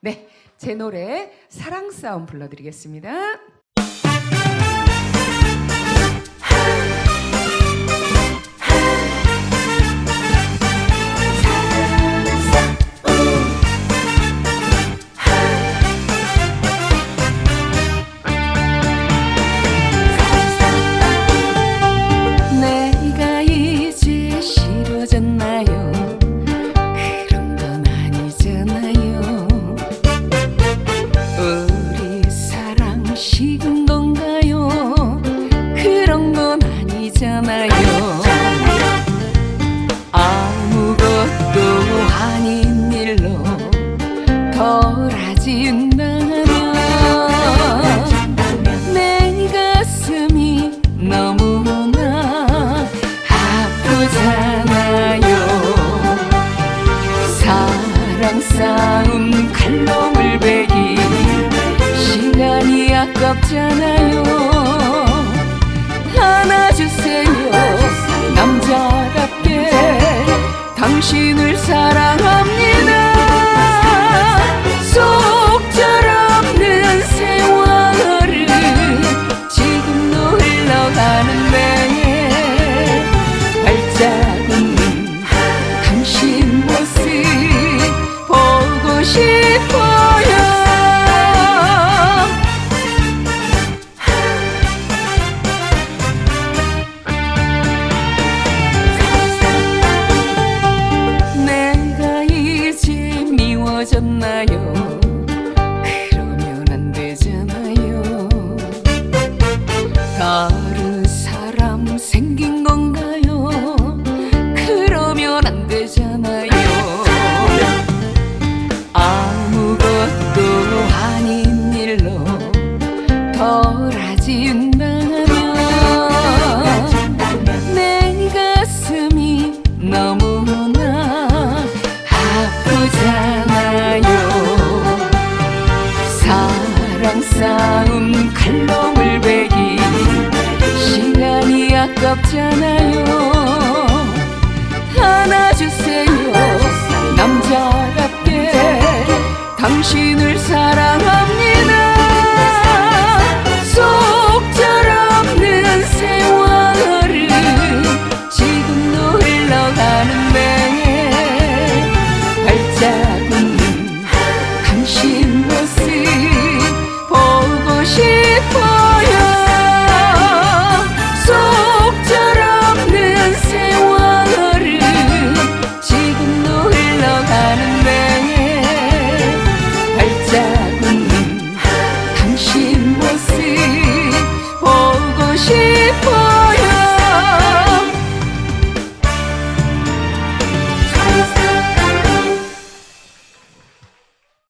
네, 제 노래 사랑 싸움 불러드리겠습니다. 아니잖아요. 아무것도 아닌 일로 덜어진다면 내 가슴이 너무나 아프잖아요. 사랑 싸움 칼럼을 베기 시간이 아깝잖아요 미워졌나요? 그러면 안 되잖아요. 다른 사람 생긴 건가요? 그러면 안 되잖아요. 아무것도 아닌 일로 덜어진 아깝잖아요. 안아주세요 남자답게. 당신을 사랑합니다